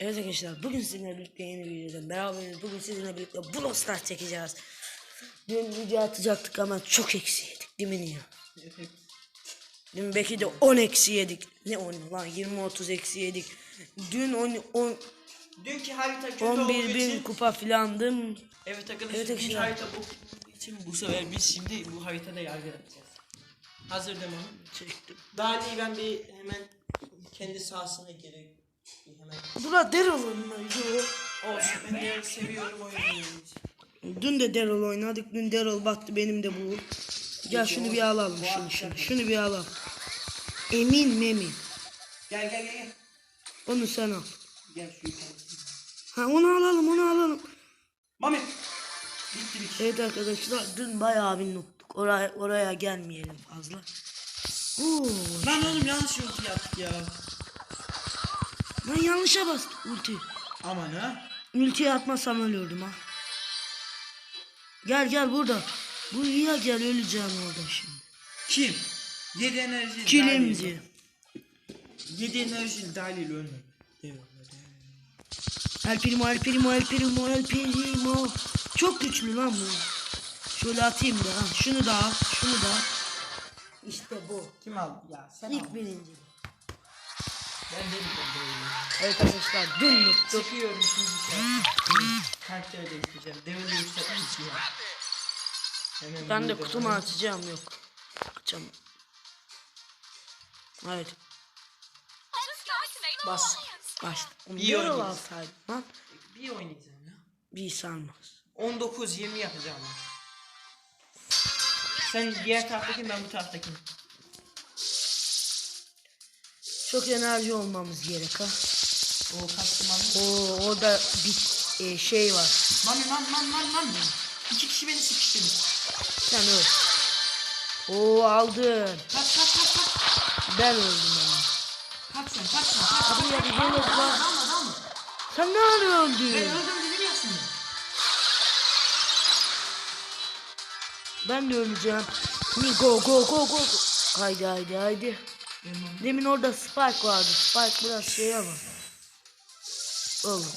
Evet arkadaşlar bugün sizinle birlikte yeni bir videodan beraberiz. Bugün sizinle birlikte Brawl Stars çekeceğiz. Dün video atacaktık ama çok eksi yedik değil mi Niye? Evet. Dün belki de 10 eksi yedik. Ne 10 lan 20-30 eksi yedik. Dün 10, 10, Dünkü harita kötü 11 olduğu bin için kupa filandım. Evet arkadaşlar Evet dünkü harita bu için bu sefer biz şimdi bu haritada yargı yapacağız. Hazır demem. Çektim. Daha iyi ben bir hemen kendi sahasına gireyim. Bura Daryl oynuyor. Olsun ben de seviyorum oyunu. Dün de Daryl oynadık. Dün Daryl baktı benim de bu. Gel şunu bir alalım şunu şunu. Şunu bir alalım. Emin memin. Gel gel gel. Onu sen al. Gel şu yukarı. Ha onu alalım onu alalım. Mami. Bitti Evet arkadaşlar dün bayağı bir nuttuk. Oraya, oraya gelmeyelim fazla. Oo, Lan oğlum yanlış yolcu yaptık ya. Ben yanlışa bastım ulti. Aman ha. Ultiyi atmasam ölürdüm ha. Gel gel burada. Buraya gel öleceğim orada şimdi. Kim? 7 enerji. Kilimci. 7 enerji dahil ölme. Evet. El primo el primo el primo el primo. Çok güçlü lan bu. Şöyle atayım da. Ha. Şunu da al. Şunu da al. İşte bu. Kim aldı? Ya sen İlk al. birinci. Ben de böyle. Evet arkadaşlar dün nuttuk. Sıkıyorum şimdi. Karakter değiştireceğim. Devre yükseltmiş ya. Hemen Ben de kutumu hemen- açacağım yok. Açamam. Evet. Bas. Başla. İyi Bir yol oynadın. alsaydım lan. Bir oynayacağım ya. Bir sarmaz. 19-20 yapacağım ben. Sen diğer taraftakini ben bu taraftakini. Çok enerji olmamız gerek ha. O kastım. Oo orada bir e, şey var. Mami man man man man. İki kişi beni sıkıştırdı. Sen öl. Oo aldın. Kaç kaç kaç kaç. Ben öldüm ama. Kaç sen kaç sen kaç. Hadi ya bir dalma dalma. Sen ne ara Ben öldün? öldüm dedim ya sana. Ben de öleceğim. Go go go go. Haydi haydi haydi. Demin orada Spike vardı. Spike biraz şey ama. Oğlum.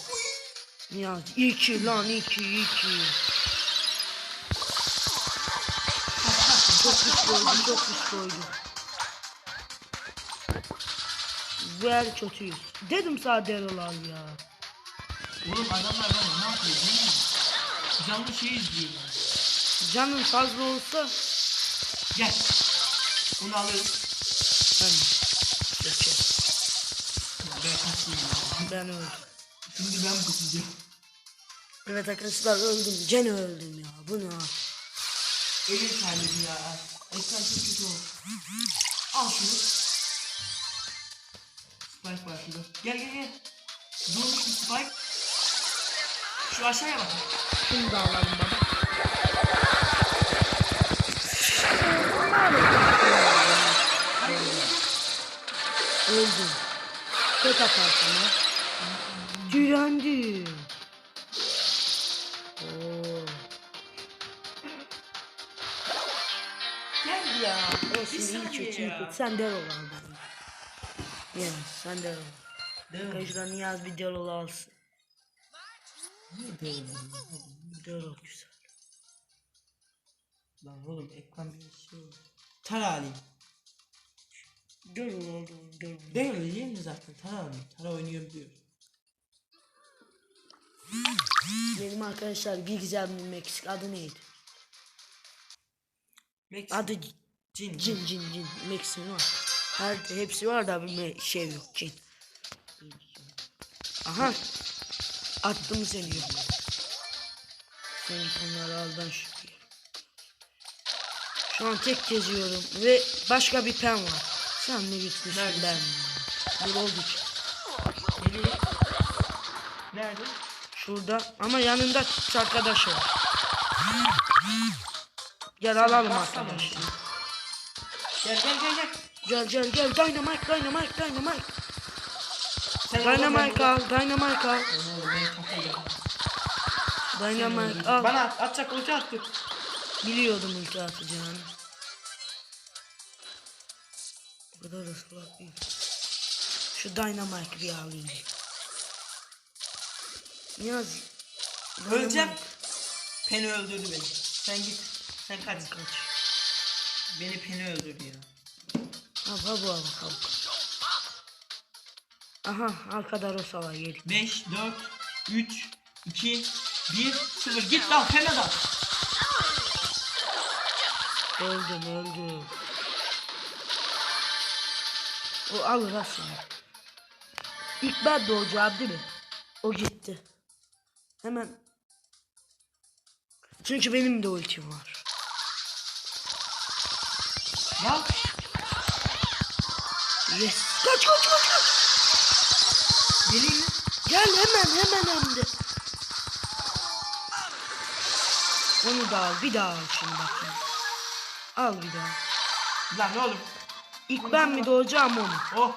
Niyazi. iki lan iki iki. Çok güçlü oydu çok güçlü. Ver kötüyüz. Dedim Daryl al ya. Oğlum adamlar ne yapıyor değil mi? Canlı şey izliyorlar. Canın fazla olsa Gel. Bunu alırız. Ben geçerim. Ben kaçayım. Ben öldüm. Şimdi ben kaçacağım. Evet arkadaşlar öldüm. Gene öldüm ya. Bu ne? Elim kaynadı ya. Ekran çok kötü oldu. Al şunu. Spike var şurada. Gel gel gel. Durmuş bir Spike. Şu aşağıya bak. Şunu da alalım baba. Ha. Direndim. Oo. Gel ya. Olsun iyi kötü iyi ya. kötü. Sen der ol abi. Yani sen der ol. Arkadaşlar Niyaz bir der ol alsın. Der ol güzel. Lan oğlum ekran bir şey. Tara alayım. Ol. Değil mi? Zaten? Tara alayım. Tara oynuyor biliyor. Benim arkadaşlar bir güzel bir Meksik adı neydi? Max. Adı Cin. Cin cin cin. Meksik var. Her hepsi var da bir şey yok cin. Aha. Attım seni yukarı. Sen git onları al ben şuraya. Şu an tek geziyorum ve başka bir pen var. Sen mi gitmişsin Neredesin? ben? Bir oldu ki. Geliyor. Nerede? Şurada ama yanında arkadaş var. Gel alalım Baksana arkadaşı. Gel gel gel gel. Gel gel gel dynamite dynamite dynamite. Sen Dynamite al dynamite al. Dynamite al. Bana at, atacak ulti attı. Biliyordum ulti atacağını. Salak değil. Şu dynamite bir alayım. Niyaz. Öleceğim. Peni öldürdü beni. Sen git. Sen kaç. Kaç. Beni Peni öldürdü ya. Ha bu bu bakalım. Aha arkada Rosa var yedik. 5, 4, 3, 2, 1, 0. Git lan Peni adam. Öldüm öldüm. O alır aslında. İlk ben doğacağım değil mi? O gitti. Hemen. Çünkü benim de ultim var. Ya Yes. Kaç kaç kaç kaç. mi? Gel hemen hemen hem de. Onu da al bir daha al şunu bakayım. Al bir daha. Lan olur. İlk ben mi doğacağım onu? Oh.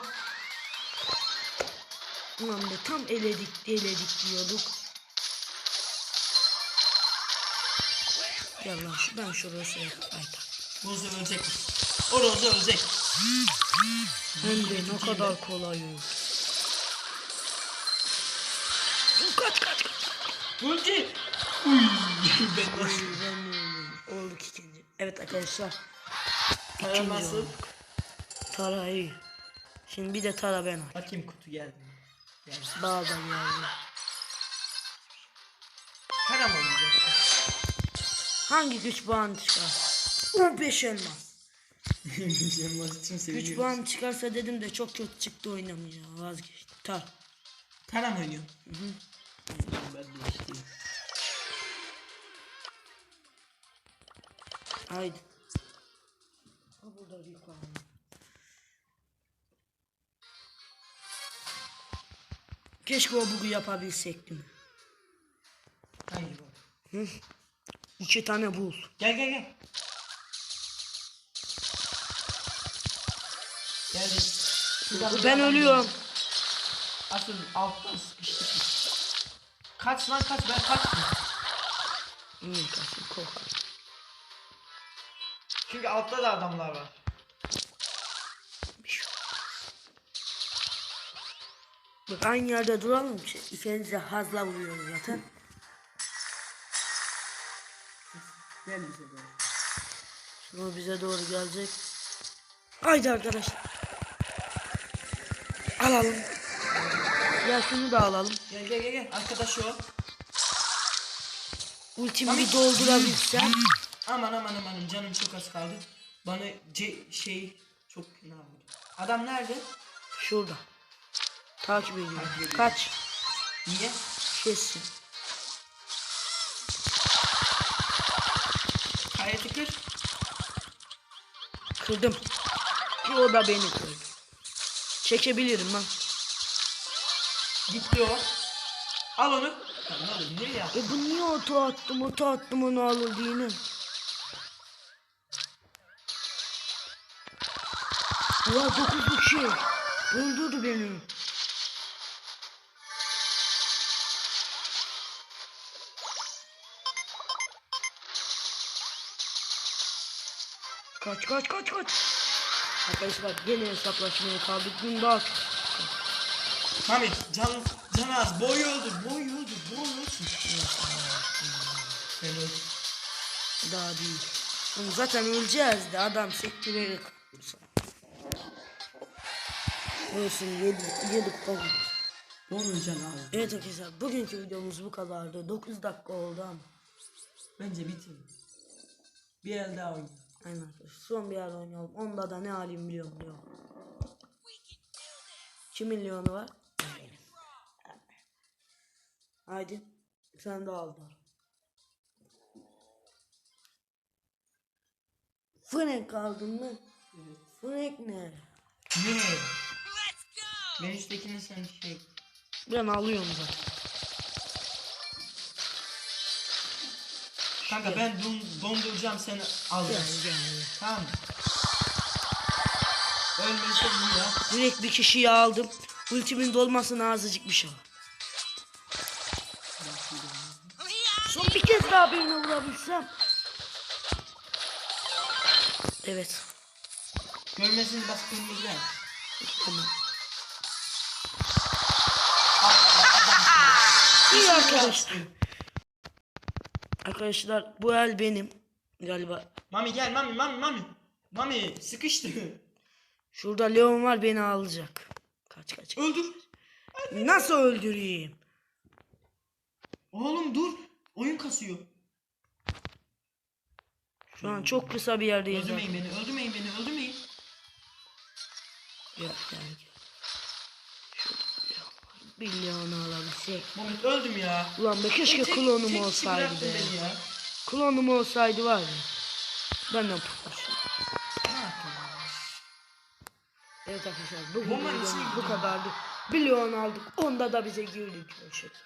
Ulan be tam eledik eledik diyorduk. Şu ben şuraya şey Hayda. Roza ölecek. O Roza ölecek. Hem de ne kadar kolay oldu. Kaç kaç kaç. Ulti. Uy. ben nasıl? Olduk ikinci. Evet arkadaşlar. İkinci nasıl? Olduk. Tara iyi. Şimdi bir de Tara ben al. Bakayım kutu geldi. Geldi. Bağda geldi. Tara mı olacak? Hangi güç puanı çıkar? 15 elmas. Elmas için Güç seviyorum. puanı çıkarsa dedim de çok kötü çıktı oynamaya. Vazgeçtim. Tar. Tara mı oynuyor? Hı hı. Ben de işte. Haydi. Ha burada Rico abi. Keşke o bugu yapabilsek değil mi? Hangi bu? Hı? İki tane bul. Gel gel gel. Geldim. Şuradan Ben ölüyorum. Asıl alttan sıkıştık. Kaç lan kaç ben kaçtım. İyi kaçın korkak. Çünkü altta da adamlar var. Bak aynı yerde duralım ki ikinize hazla vuruyoruz zaten. Gel bize doğru. Şimdi bize doğru gelecek. Haydi arkadaşlar. Alalım. Ya şunu da alalım. Gel gel gel gel. Arkadaş o. Ultimi bir doldurabilsem. Aman aman aman canım çok az kaldı. Bana C şey çok fena vurdu. Adam nerede? Şurada. Takip ediyorum. Kaç. Niye? Kesin. Hayati kır. Kırdım. O da beni kırdı. Çekebilirim lan. Gitti o. Al onu. Ne ya? E bu niye oto attım oto attım onu alır yine. Ya dokuzluk şey. Öldürdü beni. Kaç kaç kaç kaç. Arkadaşlar gene hesaplaşmaya kaldık. Gün daha Mami can, can az. Boy öldü. Boy öldü. Boy. Sen öl. Daha değil. Oğlum zaten öleceğiz de adam sektirerek. Olsun yedik, yedik baba. Onun can az. Evet arkadaşlar bugünkü videomuz bu kadardı. 9 dakika oldu ama. Bence bitin. Bir el daha oynayalım. Aynen arkadaşlar. Son bir yer oynayalım. Onda da ne alayım biliyorum diyor. 2 milyonu var. Haydi. Sen de al da. Frank aldın mı? Frank ne? Ne? Ben üsttekini sen şey. Ben alıyorum zaten. Kanka ben don, donduracağım seni alacağım. Tamam mı? Ölmese bu ya. Direkt bir kişiyi aldım. Ultimin dolmasına azıcık bir şey var. Son bir kez daha birine vurabilsem. Evet. Görmesini bas kırmızı. Tamam. İyi arkadaşlar. Arkadaşlar bu el benim. Galiba. Mami gel Mami Mami Mami. Mami sıkıştı. Şurada Leon var beni alacak. Kaç kaç. Öldür. Nasıl öldüreyim? Oğlum dur. Oyun kasıyor. Şu an çok kısa bir yerdeyiz. Öldürmeyin beni, öldürmeyin beni, öldürmeyin. Gel. Şurada Leon'u alabilsek. Mehmet öldüm ya. Ulan be keşke Tek- klonum tek olsaydı be. ya. Klonum olsaydı var ya. Benden putmuşum. Ne yaptın ya? Evet arkadaşlar içine bu gidiyor. kadardı. Bir Leon aldık. Onda da bize girdik. Hoşçakalın.